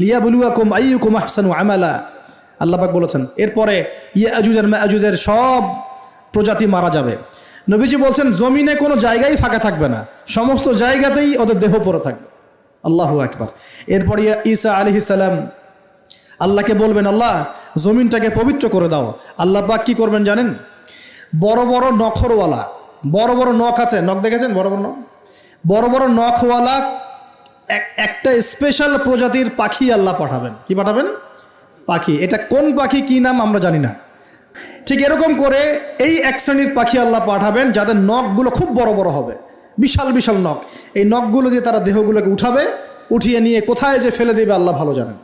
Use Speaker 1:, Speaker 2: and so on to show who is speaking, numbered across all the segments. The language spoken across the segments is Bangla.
Speaker 1: লিয়া বলুয়া কুম আইয়ু কুম আহসানু আমালা। আল্লাপাক বলেছেন, এরপরে ইয়া আজুজের আজুদের সব প্রজাতি মারা যাবে। নবীজি বলছেন, জমিনে কোনো জায়গায় ফাঁকা থাকবে না। সমস্ত জায়গাতেই ওদের দেহ পড়ে থাকবে। আল্লাহু একবার এরপর ইয়া ঈসা আলী সালাম আল্লাহকে বলবেন, আল্লাহ, জমিনটাকে পবিত্র করে দাও। আল্লাহ পাক কি করবেন জানেন? বড় বড় নখরওয়ালা, বড় বড় নখ আছে, নখ দেখেছেন? বড় বড় নখ? বড় বড় নখওয়ালা একটা স্পেশাল প্রজাতির পাখি আল্লাহ পাঠাবেন। কি পাঠাবেন? পাখি। এটা কোন পাখি, কি নাম আমরা জানি না। ঠিক এরকম করে এই এক শ্রেণির পাখি আল্লাহ পাঠাবেন, যাদের নখগুলো খুব বড় বড় হবে। বিশাল বিশাল নখ। এই নখগুলো দিয়ে তারা দেহগুলোকে উঠাবে, উঠিয়ে নিয়ে কোথায় যে ফেলে দেবে আল্লাহ ভালো জানেন।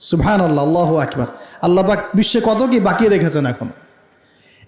Speaker 1: সুবহান আল্লাহ আল্লাহ আকবার। আল্লাহ বিশ্বে কত কি বাকি রেখেছেন এখন?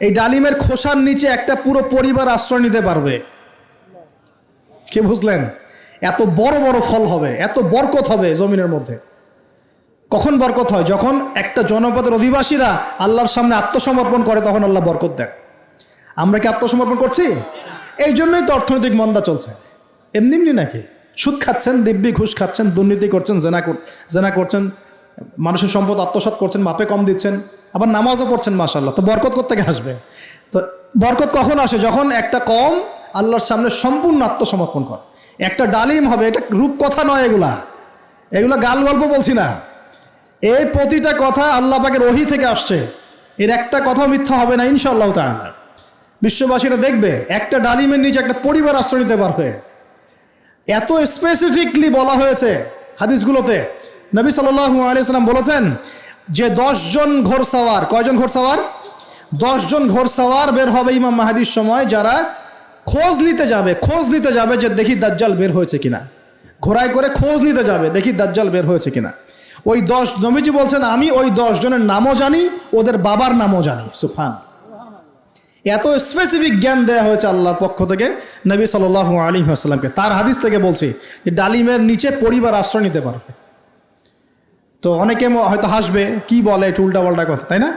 Speaker 1: এই ডালিমের খোসার নিচে একটা পুরো পরিবার আশ্রয় নিতে পারবে। কে বুঝলেন? এত বড় বড় ফল হবে, এত বরকত হবে জমিনের মধ্যে। কখন বরকত হয়? যখন একটা জনপদের অধিবাসীরা আল্লাহর সামনে আত্মসমর্পণ করে, তখন আল্লাহ বরকত দেন। আমরা কি আত্মসমর্পণ করছি? এই জন্যই তো অর্থনৈতিক মন্দা চলছে। এমনি এমনি নাকি? সুদ খাচ্ছেন, দিব্যি ঘুষ খাচ্ছেন, দুর্নীতি করছেন, জেনা জেনা করছেন, মানুষের সম্পদ আত্মসাৎ করছেন, মাপে কম দিচ্ছেন। আবার নামাজও পড়ছেন মাসাল্লাহ তো বরকত কোথেকে আসবে? তো বরকত কখন আসে? যখন একটা কম আল্লাহর সামনে সম্পূর্ণ আত্মসমর্পণ করে। একটা ডালিম হবে, এটা রূপকথা নয় এগুলা। এগুলো গাল গল্প বলছি না। এই প্রতিটা কথা আল্লাহ পাকের ওহি থেকে আসছে। এর একটা কথাও মিথ্যা হবে না, ইনশাআল্লাহ তাআলা। বিশ্ববাসীরা দেখবে, একটা ডালিমের নিচে একটা পরিবার আশ্রয় নিতে পারবে এত স্পেসিফিকলি বলা হয়েছে হাদিসগুলোতে। নবী আলাইহি সাল্লাম বলেছেন যে দশজন ঘোড়সাওয়ার, কয়জন ঘোড়সাওয়ার? দশজন ঘোড়সাওয়ার বের হবে ইমাম মাহাদির সময় যারা খোঁজ নিতে যাবে, খোঁজ নিতে যাবে যে দেখি দাজ্জাল বের হয়েছে কিনা। ঘোড়ায় করে খোঁজ নিতে যাবে, দেখি দাজ্জাল বের হয়েছে কিনা। ওই দশ, নবীজি বলছেন, আমি ওই জনের নামও জানি, ওদের বাবার নামও জানি। সুফান এত স্পেসিফিক জ্ঞান দেওয়া হয়েছে আল্লাহর পক্ষ থেকে নবী সাল আলী তার হাদিস থেকে বলছি যে ডালিমের নিচে পরিবার আশ্রয় নিতে পারবে। তো অনেকে হয়তো হাসবে, কি বলে একটু উল্টা পাল্টা কথা, তাই না?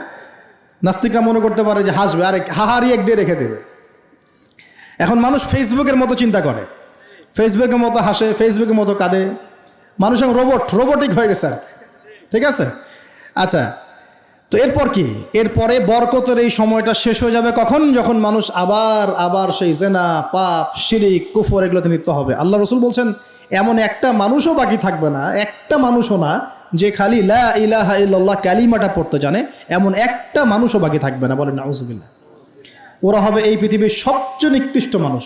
Speaker 1: নাস্তিকরা মনে করতে পারে যে হাসবে, আর হাহারি এক দিয়ে রেখে দেবে। এখন মানুষ ফেসবুকের মতো চিন্তা করে। ফেসবুকের মতো হাসে ফেসবুকের মতো কাঁদে। মানুষ এখন রোবট রোবটিক হয়ে গেছে। ঠিক আছে? আচ্ছা তো এরপর কি? এরপরে বরকতের এই সময়টা শেষ হয়ে যাবে কখন? যখন মানুষ আবার আবার সেই জেনা, পাপ, শিরিক, কুফর, এগুলোতে লিপ্ত হবে। আল্লাহ রসুল বলছেন, এমন একটা মানুষও বাকি থাকবে না, একটা মানুষও না যে খালি লা ইলাহা কালিমাটা পড়তে জানে, এমন একটা মানুষও বাকি থাকবে না। বলেন নাউজুবিল্লাহ ওরা হবে এই পৃথিবীর সবচেয়ে নিকৃষ্ট মানুষ।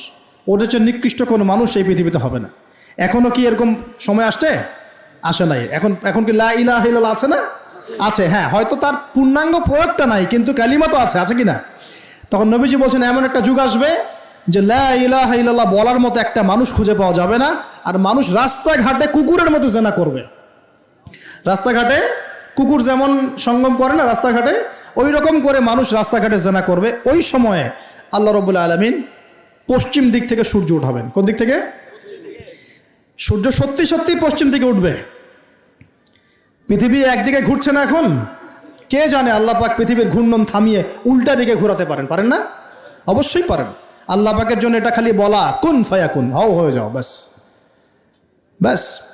Speaker 1: ওদের চেয়ে নিকৃষ্ট কোনো মানুষ এই পৃথিবীতে হবে না। এখনও কি এরকম সময় আসছে? আসে নাই। এখন এখন কি লা আছে না? আছে হ্যাঁ। হয়তো তার পূর্ণাঙ্গ প্রয়োগটা নাই, কিন্তু কালিমা তো আছে আছে কি না? তখন নবীজি বলছেন, এমন একটা যুগ আসবে যে লা ইলাহা ইল্লাল্লাহ বলার মতো একটা মানুষ খুঁজে পাওয়া যাবে না, আর মানুষ রাস্তাঘাটে কুকুরের মতো জেনা করবে। রাস্তাঘাটে কুকুর যেমন সঙ্গম করে না রাস্তাঘাটে ওই রকম করে মানুষ রাস্তাঘাটে জেনা করবে। ওই সময়ে আল্লাহ রবুল্লা আলমিন পশ্চিম দিক থেকে সূর্য উঠাবেন। কোন দিক থেকে? সূর্য সত্যি সত্যি পশ্চিম দিকে উঠবে। পৃথিবী একদিকে ঘুরছে না এখন। কে জানে আল্লাহ পাক পৃথিবীর ঘূর্ণন থামিয়ে উল্টা দিকে ঘোরাতে পারেন। পারেন না? অবশ্যই পারেন। আল্লাহ পাকের জন্য এটা খালি বলা, কোন ফায়া কুন হও হয়ে যাও, ব্যাস। ব্যাস।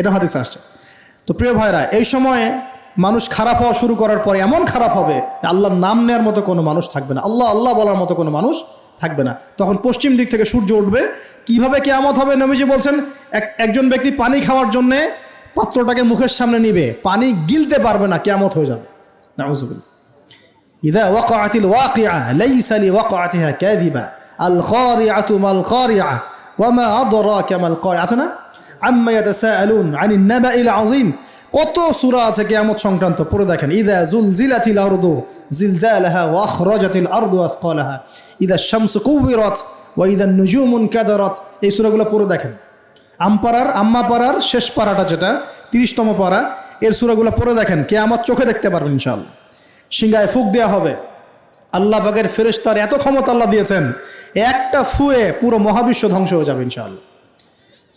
Speaker 1: এটা হাদিসে আসছে। তো প্রিয় ভাইরা, এই সময়ে মানুষ খারাপ হওয়া শুরু করার পরে এমন খারাপ হবে আল্লাহর নাম নেওয়ার মতো কোনো মানুষ থাকবে না। আল্লাহ আল্লাহ বলার মতো কোনো মানুষ থাকবে না। তখন পশ্চিম দিক থেকে সূর্য উঠবে। কীভাবে কেয়ামত হবে নবীজি বলছেন, এক, একজন ব্যক্তি পানি খাওয়ার জন্যে পাত্রটাকে মুখের সামনে নিবে। পানি গিলতে পারবে না, কেয়ামত হয়ে যাবে। নাউজুবিল ইদা ওয়াকাতিল ওয়াকিয়া লাইসা হ্যাঁ ওয়াকাতিহা দিবা আল ক্বারিআতু মাল ইয়া ওয়া মা আদরাকা মাল ক্বারিআ আছে না? আম্মায়াদা সাআলুন আনিন নাবাইল আযীম কত সূরা আছে কেয়ামত সংক্রান্ত? পড়ে দেখেন ইদা জুলজিলাতিল আরদু জিলজালাহা ওয়া আখরাজাতিল আরদু আসকালাহা ইদা শামসু কুওয়িরাত ওয়া ইদা নুজুমুন কাদারাত। এই সূরাগুলো পড়ে দেখেন। আমপারার আম্মাপারার শেষ পারাটা যেটা, তিরিশতম পারা এর সূরাগুলো পড়ে দেখেন কে আমার চোখে দেখতে পারবেন ইনশাআল্লাহ। সিঙ্গায় ফুক দেওয়া হবে। আল্লাহ বাগের ফেরেশতার এত ক্ষমতা আল্লাহ দিয়েছেন, একটা ফুয়ে পুরো মহাবিশ্ব ধ্বংস হয়ে যাবে ইনশাআল্লাহ।